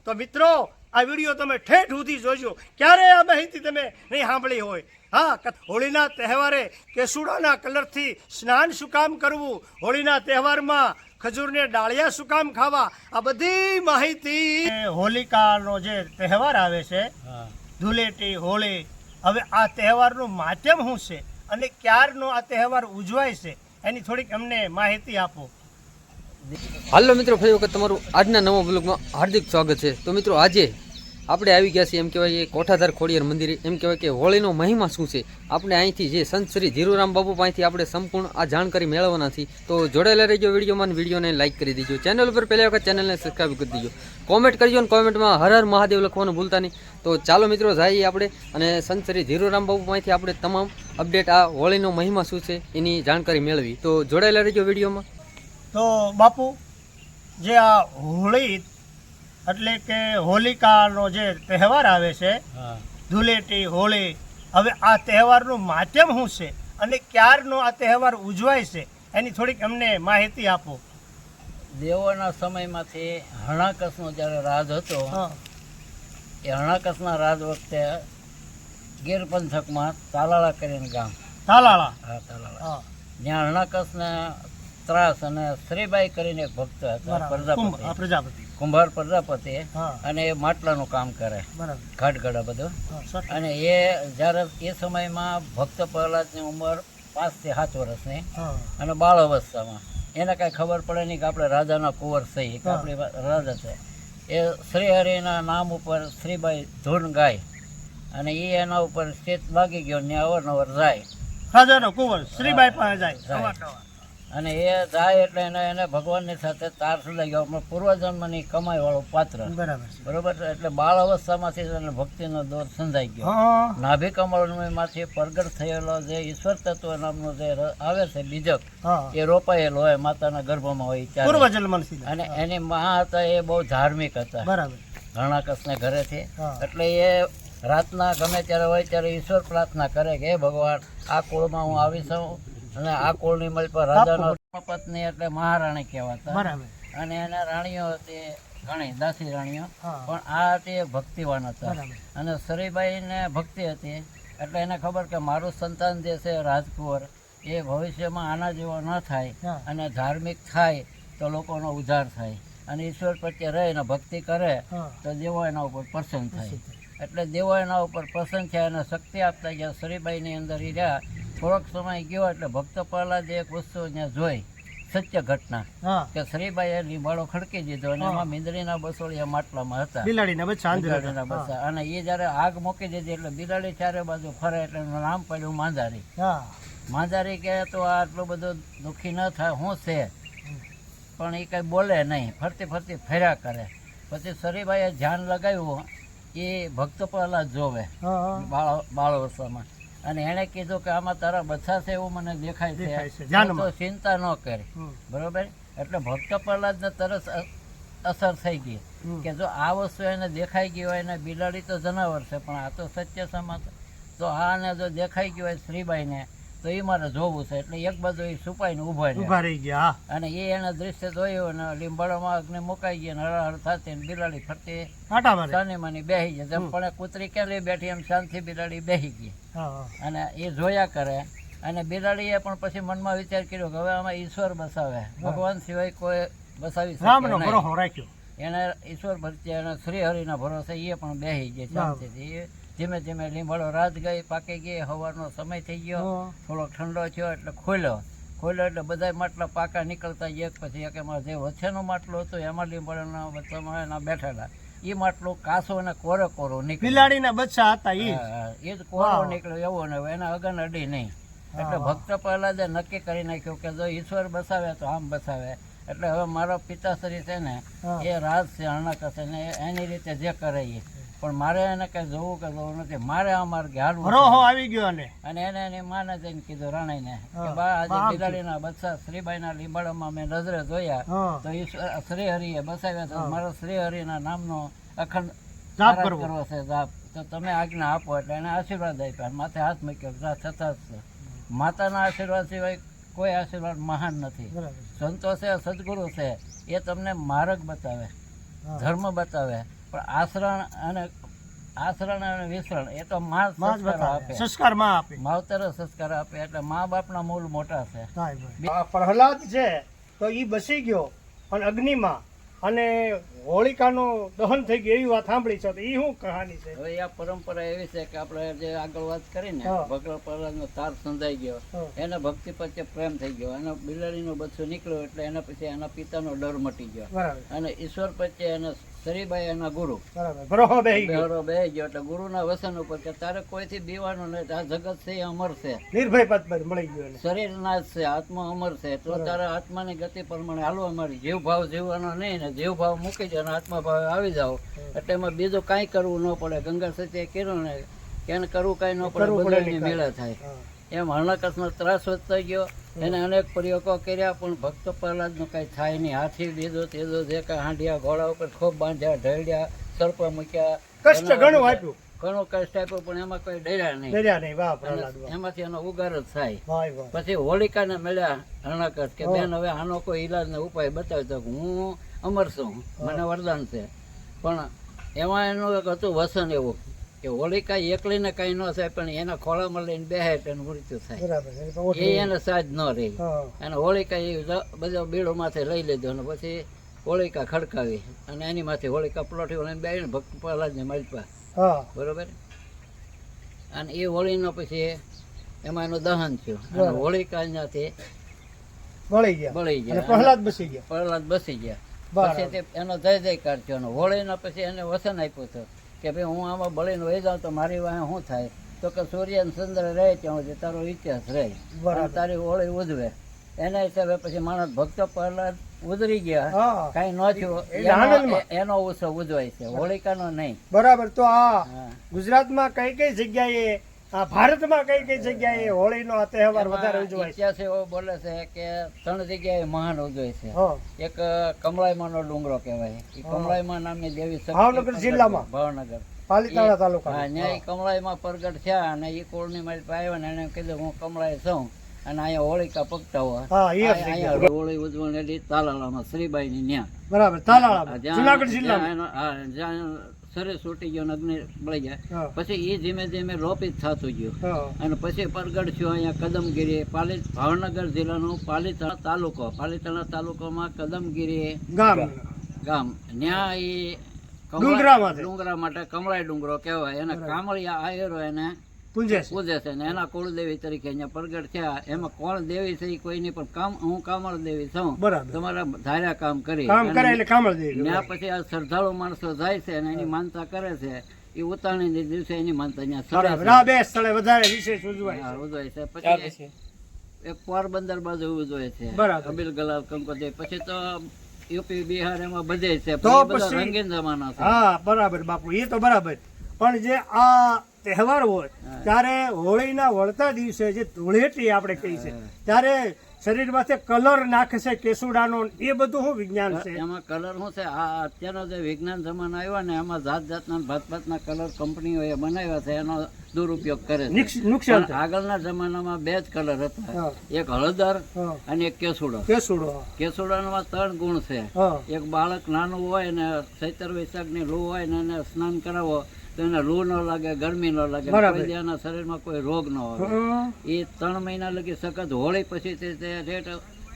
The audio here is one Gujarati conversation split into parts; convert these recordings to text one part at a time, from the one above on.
તો મિત્રો આ વીડિયો તમે ઠેઠ સુધી જોજો. ક્યારે આ માહિતી તમે નહીં સાંભળી હોય? હા હોળીના તહેવારે કેસુડાના કલરથી સ્નાન શું કામ કરવું હોળીના તહેવારમાં ખજૂરને ડાળિયા શું કામ ખાવા આ બધી માહિતી હોલિકાનો જે તહેવાર આવે છે ધૂળેટી હોળી હવે આ તહેવારનું માધ્યમ શું છે? અને ક્યારનો આ તહેવાર ઉજવાય છે? એની થોડીક અમને માહિતી આપો. હાલો મિત્રો, ફરી વખત તમારું આજના નવા બ્લોગમાં હાર્દિક સ્વાગત છે. તો મિત્રો, આજે આપણે આવી ગયા છીએ, એમ કહેવાય કોઠાધાર ખોડિયાર મંદિરે. એમ કહેવાય કે હોળીનો મહિમા શું છે? આપણે અહીંથી જે સંત શ્રી ધીરુરામ બાપુ પાસેથી આપણે સંપૂર્ણ આ જાણકારી મેળવવાના છીએ. તો જોડાયેલા રહેજો વિડીયોમાં વિડીયોને લાઇક કરી દીજો. ચેનલ ઉપર પહેલી વખત ચેનલને સબસ્ક્રાઈબ કરી દીજો. કોમેન્ટ કરજો અને કોમેન્ટમાં હર હર મહાદેવ લખવાનું ભૂલતા નહીં. તો ચાલો મિત્રો, જઈએ આપણે અને સંત શ્રી ધીરુરામ બાપુ પાસેથી આપણે તમામ અપડેટ આ હોળીનો મહિમા શું છે એની જાણકારી મેળવી. તો જોડાયેલા રહેજો વિડીયોમાં. તો બાપુ જે આ હોળી એટલે કે હોલિકાનો જે તહેવાર આવે છે ધૂળેટી હોળી હવે આ તહેવારનું માધ્યમ શું છે? અને ક્યારનો આ તહેવાર ઉજવાય છે? એની થોડીક અમને માહિતી આપો. દેવોના સમયમાંથી હણાકસનો જ્યારે રાજ હતો હા. એ હણાકસના રાજ વખતે ગીર પંથકમાં તાલાળા કરીને ગામ. તાલાળા. હા તાલાળા. હા. જ્યાં હણાકસને ત્રાસ અને શ્રીબાઈ કરીને એક ભક્ત હતા પ્રજાપતિ. પ્રજાપતિ. કુંભાર પ્રજાપતિ. અને એ માટલાનું કામ કરે. ઘાટઘડા બધું. અને એ જ્યારે એ સમયમાં ભક્ત પ્રહલાદની ઉંમર પાંચથી સાત વર્ષની. અને બાળ અવસ્થામાં. એને કાંઈ ખબર પડે નહીં કે આપણે રાજાના કુંવર થઈ કે આપણી રાજા છે. એ શ્રીહરિના નામ ઉપર શ્રીબાઈ ધૂન ગાય. અને એ એના ઉપર ચેત લાગી ગયો ને અવારનવાર જાય. રાજાનો કુંવર શ્રીબાઈ પાસે જાય. અને એ જાય એટલે એને એને ભગવાનની સાથે તાર લઈ ગયો. આપણે પૂર્વજન્મની કમાઈ વાળો પાત્ર. બરાબર બરોબર એટલે બાળ અવસ્થામાંથી એને ભક્તિનો દોર સંધાઈ ગયો. હા. નાભી કમળમાંથી પ્રગટ થયેલો જે ઈશ્વર તત્વ નામનો જે આવે છે બીજક એ રોપાયેલો હોય માતાના ગર્ભમાં હોય ત્યારે. અને એની મા હતા એ બહુ ધાર્મિક હતા. બરાબર. ઘણાકસને ઘરેથી. એટલે એ રાતના ગમે ત્યારે હોય ત્યારે ઈશ્વર પ્રાર્થના કરે કે હે ભગવાન આ કુળમાં હું આવી છું અને આ કુળની મલ પર રાજાનો પત્ની એટલે મહારાણી કહેવાતા. બરાબર. અને એના રાણીઓ હતી ઘણી દાસી રાણીઓ. પણ આ હતી એ ભક્તિવાન હતા. અને સરીબાઈને ભક્તિ હતી. એટલે એને ખબર કે મારું સંતાન જે છે રાજકુંવર એ ભવિષ્યમાં આના જેવો ન થાય અને ધાર્મિક થાય તો લોકોનો ઉદ્ધાર થાય. અને ઈશ્વર પ્રત્યે રહે અને ભક્તિ કરે તો દેવો એના ઉપર પ્રસન્ન થાય. એટલે દેવો એના ઉપર પ્રસન્ન થયા અને શક્તિ આપતા ગયા. સરીબાઈની અંદર ઈ રહ્યા. થોડોક સમય ગયો એટલે ભક્ત પ્રહલાદ એક વસ્તુ અહીંયા જોઈ. સત્ય ઘટના. કે શ્રીબાઈએ લીંબાડો ખડકી દીધો અને એમાં મીંદડીના બસોળિયા માટલામાં હતા. બિલાડીને બચ્ચા અને એ જ્યારે આગ મૂકી દીધી એટલે બિલાડી ચારે બાજુ ફરે એટલે એનું નામ પડ્યું માંધારી. માંધારી કે તો આ બધો બધું દુઃખી ન થાય હું છે. પણ એ કંઈ બોલે નહીં. ફરતી ફરતી ફેર્યા કરે. પછી શરીભાઈએ ધ્યાન લગાવ્યું એ ભક્ત પહેલાં જોવે. બાળ બાળ અવસ્થામાં અને એણે કીધું કે આમાં તારા બચ્છા છે એવું મને દેખાય છે, તો ચિંતા ન કરી. બરોબર? એટલે ભક્ત પ્રહલાદને તરત અસર થઈ ગઈ. કે જો આ વસ્તુ એને દેખાઈ ગઈ હોય ને બિલાડી તો જનાવર છે પણ આ તો સત્ય સમાચાર તો આને જો દેખાઈ ગયું હોય શ્રીબાઈને તો એ મારે જોવું છે. એટલે એક બાજુ એ છુપાઈને ઊભા રહ્યા. ઊભા રહી ગયા અને એ એના દ્રશ્ય જોયું અને લીંબાડામાં અગ્નિ મુકાઈ ગઈ અને હળહળ થતી ને બિલાડી ફરતી સાની માની બેસી જાય જેમ પણ કૂતરી ક્યાં લઈ બેઠી એમ શાંતિ બિલાડી બેસી ગઈ. અને એ જોયા કરે. અને બિલાડીએ પણ પછી મનમાં વિચાર કર્યો કે હવે આમાં ઈશ્વર બસાવે. ભગવાન સિવાય કોઈ બસાવી શકે રાખ્યો. એને ઈશ્વર ભક્તિ અને શ્રી હરિના ભરોસે એ પણ બેસી ગયા શાંતિથી. ધીમે ધીમે લીંબડો રાત ગઈ પાકી ગઈ હવારનો સમય થઈ ગયો. થોડો થોડોક ઠંડો થયો એટલે ખોલ્યો. ખોલ્યો એટલે બધા માટલા પાકા નીકળતા એક પછી એક એમાં જે વચ્ચેનો માટલો હતો એમાં લીંબડાના વચ્ચેમાં એના બેઠેલા. એ માટલો કાસો અને કોરો કોરો નીકળ્યો. બિલાડીના બચ્ચા હતા એ જ? કોરો નીકળ્યો એવો ને એના અગન અડી નહીં. એટલે ભક્ત પ્રહલાદે નક્કી કરી નાખ્યું કે જો ઈશ્વર બસાવે તો આમ બસાવે. એટલે હવે મારો પિતાશ્રી છે ને એ રાજ છે અણક હશે ને એની રીતે જે કરે એ પણ મારે એને કઈ જવું કે જવું નથી. મારે માર્ગે હાલવું છે. આવી ગયો અને અને એને એની માને જઈને કીધું રાણાઈને કે બા આજે બિલાડીના બચ્ચા શ્રીબાઈના લીંબાડામાં મેં નજરે જોયા. તો ઈશ્વર શ્રી હરિએ બસાવ્યા તો મારા શ્રી હરિના નામનો અખંડ જાપ કરવો. છે જાપ. તો તમે આજ્ઞા આપો એટલે એને આશીર્વાદ આપ્યા માથે હાથ મૂક્યો જા થતા જ માતાના આશીર્વાદ સિવાય કોઈ આશીર્વાદ મહાન નથી. સંતો છે સદગુરુ છે એ તમને માર્ગ બતાવે ધર્મ બતાવે. પણ આશરણ અને આશરણ અને વિસરણ એ તો માં સંસ્કારો આપે. આપે. માવતર સંસ્કાર આપે એટલે મા બાપના મૂળ મોટા છે. પ્રહલાદ છે તો એ બસી ગયો અને અગ્નિમાં. અને હોળિકાનું દહન થઈ ગયું એવી વાત સાંભળી છે. એ ઈ શું કહાની છે? હવે આ પરંપરા એવી છે કે આપણે જે આગળ વાત કરીને હા. ભગવાન પ્રહલાદનો તાર સંધાઈ ગયો. એને ભક્તિ પ્રત્યે પ્રેમ થઈ ગયો. અને બિલાડીનો બચ્ચો નીકળ્યો એટલે એના પછી એના પિતાનો ડર મટી ગયો. અને ઈશ્વર પ્રત્યે એને સરીબાઈ એના ગુરુ. બરોબર. બે ગયો. એટલે ગુરુના વસન ઉપર કે તારે કોઈથી બીવાનું નહીં આ જગત છે અમર છે. નિર્ભય પદ પર મળી ગયો શરીર નાશ છે આત્મા અમર છે. તો તારા આત્માની ગતિ પ્રમાણે હાલવા અમારી જીવ ભાવ જીવવાનો નહીં ને જીવ ભાવ મૂકી જાય અને આત્મા ભાવે આવી જાઓ. એટલે એમાં બીજું કાંઈ કરવું ન પડે. ગંગા સત્ય કર્યું ને કેને કરવું કાંઈ ન પડે મેળા થાય. એમ એમ હરણકસનો ત્રાસ વધતો ગયો. એને અનેક પ્રયોગો કર્યા પણ ભક્ત પ્રહલાદનું કાંઈ થાય નહીં. હાથી દીધો તેજો જે કાંઈ હાંડિયા ઘોડા ઉપર ખૂબ બાંધ્યા ઢળ્યા સર્પ મૂક્યા. કષ્ટ ઘણું આપ્યું. ઘણું કષ્ટ આપ્યું પણ એમાં કોઈ ડર્યા નહીં. ડર્યા નહીં. વાહ પ્રહલાદ એમાંથી એનો ઉગાર જ થાય. પછી હોલિકાને મળ્યા હરણાકસ કે બેન હવે આનો કોઈ ઈલાજ ને ઉપાય બતાવી. તો હું અમર છું. મને વરદાન છે. પણ એમાં એનું એક હતું વસન એવું. કે હોલિકા એકલીને કઈ ન થાય પણ એના ખોળામાં લઈને બેહે એનું મૃત્યુ થાય. એ એને સાજ ન રહી. અને હોલિકા એ બધા બીડો માથે લઈ લીધો અને પછી હોલિકા ખડકાવી અને એની માથે હોલિકા પલોઠી લઈને બેહીને ભક્ત પ્રહલાદને મળપા બરોબર? અને એ હોળીનો પછી એમાં એનું દહન થયું. અને. હોળિકા ત્યાંથી મળી ગયા. બળી ગયા. પ્રહલાદ બસી ગયા. પ્રહલાદ બસી ગયા. પછી એનો જય જયકાર થયો અને હોળીના પછી એને વસન આપ્યું હતું. કે ભાઈ હું આમાં બળીને વહી જાઉં તો મારી વાંહે શું થાય? તો કે સૂર્ય અને ચંદ્ર રહે ત્યાં સુધી તારો ઇતિહાસ રહે. તારી હોળી ઉજવે. એના હિસાબે પછી માણસ ભક્તો પહેલા ઉતરી ગયા. કઈ ન થયું. એનો- ઉત્સવ ઉજવાય છે. હોળિકાનો નહીં. બરાબર. તો આ. ગુજરાતમાં કઈ કઈ જગ્યાએ આ ભારતમાં કઈ કઈ જગ્યાએ હોળીનો આ તહેવાર વધારે ઉજવાય છે? એવો બોલે છે કે ત્રણ જગ્યાએ મહાન ઉજવાય છે. એક કમળાઈમાં નો ડુંગરો કહેવાય. એ કમળાઈમાં નામની દેવી ભાવનગર જિલ્લામાં? ભાવનગર. પાલીતાણા હા તાલુકા કમળાઈમાં પ્રગટ થયા અને એ કોળની મારી પાસે આવ્યા ને એને કીધું હું કમળાઈ છું. અને અહીંયા હોળિકા પગતા હોય. અહીંયા હોળી ઉજવણી તાલાળામાં શ્રીબાઈની ન્યા. બરાબર તાલાળા જુનાગઢ જિલ્લામાં? હા, જ્યાં સરસ ઉટી ગયો અગ્નિ બળી જાય પછી એ ધીમે ધીમે રોપિત થતું ગયું. અને પછી પરગઢ થયો અહીંયા કદમગીરી પાલી ભાવનગર જિલ્લાનો પાલીતાણા તાલુકો. પાલીતાણા તાલુકામાં કદમગીરી ગામ. ગામ. ત્યાં એ કમળા- ડુંગરા માટે કમળાઈ ડુંગરો કહેવાય. એને કામળિયા આયરો એને પૂંજે પૂજે છે ને એના કુળદેવી તરીકે અહીંયા પ્રગટ થયા. એમાં કોણ દેવી છે એ કોઈ નહીં પણ કામ હું કામળ દેવી છું. બરાબર. તમારા ધાર્યા કામ કરી. કામ કરે એટલે કામળ દેવી ત્યાં પછી આ શ્રદ્ધાળુ માણસો જાય છે અને એની માનતા કરે છે. એ ઉતાણી દિવસે એની માનતા અહીંયા બે સ્થળે વધારે વિશેષ ઉજવાય ઉજવાય છે. પછી એક પોરબંદર બાજુ ઉજવે છે. બરાબર. કબીલ ગલાલ કંકોત્રી. પછી તો યુપી બિહાર એમાં બધે છે. તો રંગીન જમાના છે. હા બરાબર બાપુ. એ તો બરાબર. પણ જે આ તહેવાર હોય ત્યારે હોળીના વળતા દિવસે જે ધૂળેટી આપણે કહી છે ત્યારે શરીરમાંથી કલર નાખે છે કેસુડાનો એ બધું શું વિજ્ઞાન છે? એમાં કલર શું છે? આ અત્યારનો જે વિજ્ઞાન જમાનો આવ્યો ને એમાં જાત જાતના ભાત ભાતના કલર કંપનીઓએ બનાવ્યા છે એનો દુરુપયોગ કરે છે. નુકસાન આગળના જમાનામાં બે જ કલર હતા. એક હળદર અને એક કેસુડો. કેસુડો કેસુડામાં ત્રણ ગુણ છે. એક બાળક નાનું હોય ને ચૈતર વૈશાખની લો હોય ને એને સ્નાન કરાવો તો એને લૂ ન લાગે ગરમી ન લાગે. કોઈ એના શરીરમાં કોઈ રોગ ન આવે એ ત્રણ મહિના લગી સખત હોળી પછી તે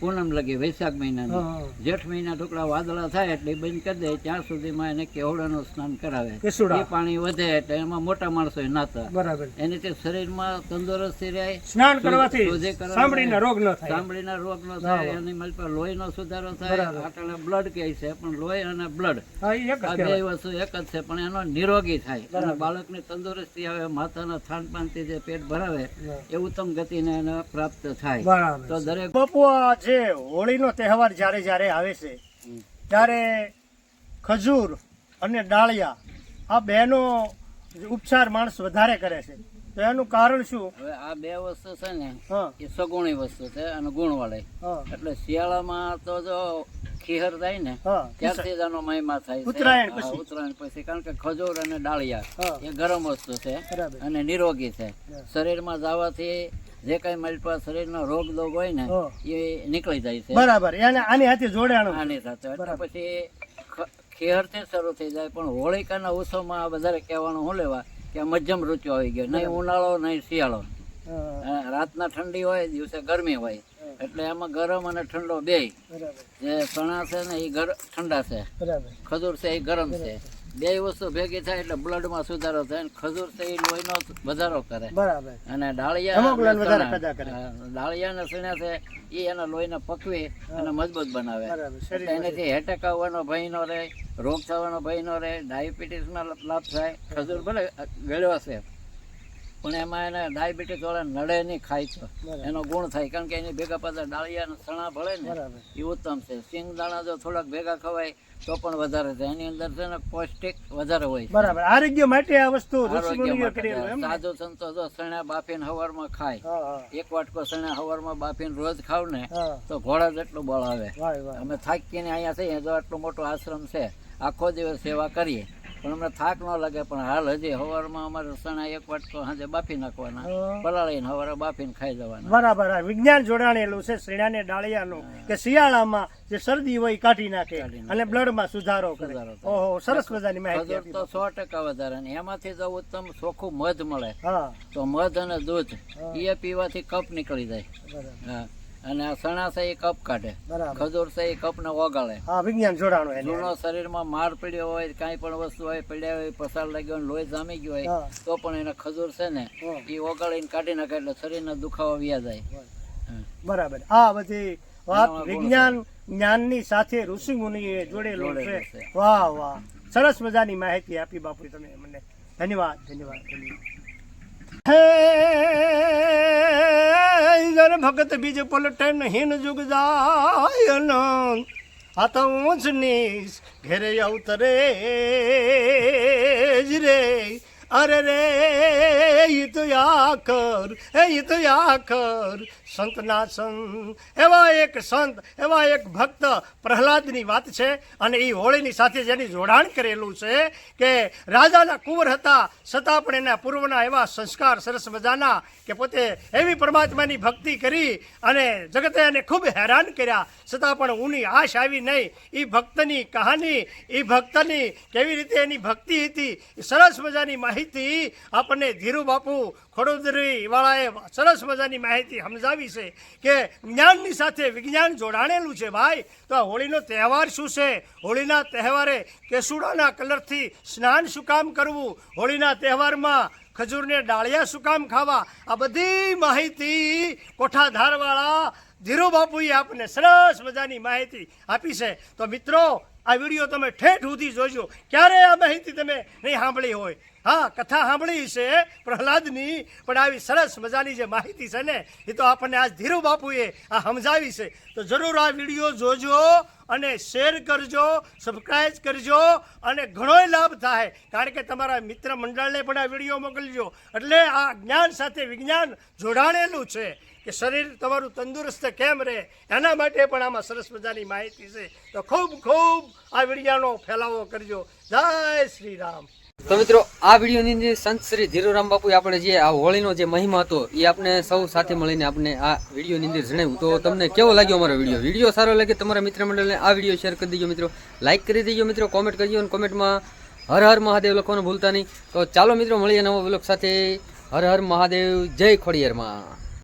પૂનમ લગી વૈશાખ મહિનાની. હા. જેઠ મહિના ટુકડા વાદળા થાય એટલે બંધ કરી દે ત્યાં સુધીમાં એને કેવડાનું સ્નાન કરાવે. એ પાણી વધે એટલે એમાં મોટા માણસો નાતા. બરાબર. એની તે શરીરમાં તંદુરસ્તી રહે. સ્નાન કરવાથી સાંભળીના રોગ ન થાય. સાંભળીના રોગ નો થાય એની મારી પર લોહીનો સુધારો થાય. આટલે બ્લડ કહે છે પણ લોહી અને બ્લડ આ બે વસ્તુ એક જ છે પણ એનો નિરોગી થાય. અને બાળકની તંદુરસ્તી આવે માતાના થાનપાનથી જે પેટ ભરાવે એ ઉત્તમ ગતિને એને પ્રાપ્ત થાય. તો દરેક બાપુ આ જે હોળીનો તહેવાર જ્યારે જ્યારે આવે છે ત્યારે ખજૂર અને ડાળિયા આ બેનો ઉપચાર માણસ વધારે કરે છે. તો એનું કારણ શું? હવે આ બે વસ્તુ છે ને એ સગુણી વસ્તુ છે અને ગુણવાળી. એટલે શિયાળામાં તો જો ખીહર થાય ને ત્યારથી જ આનો મહિમા થાય ઉત્તરાયણ પછી. ઉત્તરાયણ પછી. કારણ કે ખજૂર અને ડાળિયા એ ગરમ વસ્તુ છે અને નિરોગી છે. શરીરમાં જવાથી જે કઈ મલપા શરીરનો રોગ દોગ હોય ને એ નીકળી જાય છે. બરાબર એને આની સાથે જોડાણું. આની સાથે. પછી ખેહરથી શરૂ થઈ જાય પણ હોળિકાના ઉત્સવમાં વધારે કહેવાનું શું લેવા? કે મધ્યમ ઋતુ આવી ગયો. નહીં ઉનાળો નહીં શિયાળો. રાતના ઠંડી હોય દિવસે ગરમી હોય. એટલે એમાં ગરમ અને ઠંડો બે. જે ચણા છે ને એ ઠંડા છે. ખજૂર છે એ ગરમ છે. બે વસ્તુ ભેગી થાય એટલે બ્લડમાં સુધારો થાય અને ખજૂર છે એ લોહીનો વધારો કરે. બરાબર. અને ડાળિયા ડાળિયા અને ચણા. છે એ એના લોહીને પકવી અને મજબૂત બનાવે. એનાથી હેટેક આવવાનો ભય નો રહે રોગ થવાનો ભય નો રહે ડાયાબિટીસમાં લાભ થાય ખજૂર ભલે ગળ્યો છે. પણ એમાં એને ડાયાબિટીસ વાળા નડે નહીં ખાય તો. એનો ગુણ થાય. કારણ કે એની ભેગા પાછા ડાળિયા અને ચણા ભળે ને એ ઉત્તમ છે. સિંગ દાણા જો થોડાક ભેગા ખવાય તો પણ વધારે છે એની અંદર છે ને પૌષ્ટિક વધારે હોય બરાબર. આરોગ્ય માટે આ વસ્તુ? સાધુ સંતો જો સણા બાફીને હવારમાં ખાય. એક વાટકો સણા હવારમાં બાફીને રોજ ખાવ ને તો ઘોડા જેટલું બળ આવે. અમે થાકીને અહીંયા થઈએ જો આટલો મોટો આશ્રમ છે આખો દિવસ સેવા કરીએ. પણ અમને થાક ન લાગે પણ હાલ હજી હવારમાં અમારે સણા એક વાટકો સાંજે બાફી નાખવાના. પલાળીને હવારે બાફીને ખાઈ જવાના. બરાબર વિજ્ઞાન જોડાણેલું છે શ્રેણાને ડાળિયાનું કે શિયાળામાં જે શરદી હોય કાઢી નાખે અને બ્લડમાં સુધારો કરે. ઓહો સરસ મજાની માહિતી તો સો ટકા વધારે અને એમાંથી જો ઉત્તમ ચોખ્ખું મધ મળે. તો મધ અને દૂધ એ પીવાથી કફ નીકળી જાય. હા. અને આ સણા છે એ કપ કાઢે. ખજૂર છે એ ને ઓગાળે. હા વિજ્ઞાન જોડાણો જૂનો શરીરમાં માર પડ્યો હોય કાંઈ પણ વસ્તુ હોય પડ્યા હોય પસાર લાગ્યો હોય લોહી જામી ગયો હોય તો પણ એને ખજૂર છે ને એ ઓગાળીને કાઢી નાખે એટલે શરીરના દુખાવા વ્યા જાય. બરાબર. આ બધી વાત વિજ્ઞાન જ્ઞાનની સાથે ઋષિ મુનિએ જોડેલું છે. વાહ વાહ. સરસ મજાની માહિતી આપી બાપુ તમે મને. ધન્યવાદ ધન્યવાદ ધન્યવાદ. જર ભગત બીજ પલટે નહીં જુગ જાય આ તો ઊંચ નીચ ઘેરે અવતરે જ રે. અરે રે, ઈ તો આખર એ ઈ તો આખર સંતના સંત. એવા એક સંત, એવા એક ભક્ત પ્રહલાદની વાત છે અને એ હોળીની સાથે જેની જોડાણ કરેલું છે કે રાજાના કુંવર હતા, છતાં પણ એના પૂર્વના એવા સંસ્કાર સરસ મજાના કે પોતે એવી પરમાત્માની ભક્તિ કરી અને જગતે એને ખૂબ હેરાન કર્યા. છતાં પણ ઊની આશ આવી નહીં. એ ભક્તની કહાની એ ભક્તની કેવી રીતે એની ભક્તિ હતી સરસ મજાની માહિતી આપણને ધીરુ બાપુ ખડોદરી વાળાએ સરસ મજાની માહિતી સમજાવી છે કે જ્ઞાનની સાથે વિજ્ઞાન જોડાણેલું છે ભાઈ. તો આ હોળીનો તહેવાર શું છે? હોળીના તહેવારે કેસુડાના કલરથી સ્નાન શું કામ કરવું? હોળીના તહેવારમાં ખજૂરને ડાળિયા શું કામ ખાવા? આ બધી માહિતી કોઠાધારવાળા ધીરુ બાપુએ આપને સરસ મજાની માહિતી આપી છે. તો મિત્રો આ વીડિયો તમે ઠેઠ સુધી જોજો. ક્યારે આ માહિતી તમે નહીં સાંભળી હોય. હા, કથા સાંભળી છે પ્રહલાદની, પણ આવી સરસ મજાની જે માહિતી છે ને, એ તો આપણને આજ ધીરુ બાપુએ આ સમજાવી છે. તો જરૂર આ વીડિયો જોજો અને શેર કરજો સબસ્ક્રાઈબ કરજો અને ઘણોય લાભ થાય. કારણ કે તમારા મિત્ર મંડળને પણ આ વીડિયો મોકલજો. એટલે આ જ્ઞાન સાથે વિજ્ઞાન જોડાણેલું છે. કે શરીર તમારું તંદુરસ્ત કેમ રહે? એના માટે પણ આમાં સરસ મજાની માહિતી છે. તો ખૂબ ખૂબ આ વિડીયાનો ફેલાવો કરજો. જય શ્રી રામ. તો મિત્રો, આ વિડીયોની અંદર સંત શ્રી ધીરુરામ બાપુ આપણે જે આ હોળીનો જે મહિમા હતો, એ આપણે સૌ સાથે મળીને આપણે આ વિડીયોની અંદર જણાવ્યું. તો તમને કેવો લાગ્યો અમારો વીડિયો? વીડિયો સારો લાગે તમારા મિત્ર મંડળને આ વીડિયો શેર કરી દેજો મિત્રો. લાઇક કરી દેજો મિત્રો કોમેન્ટ કરજો અને કોમેન્ટમાં હર હર મહાદેવ લખવાનું ભૂલતા નહીં. તો ચાલો મિત્રો, મળીએ નવો બ્લોગ સાથે. હર હર મહાદેવ, જય ખોડિયારમાં.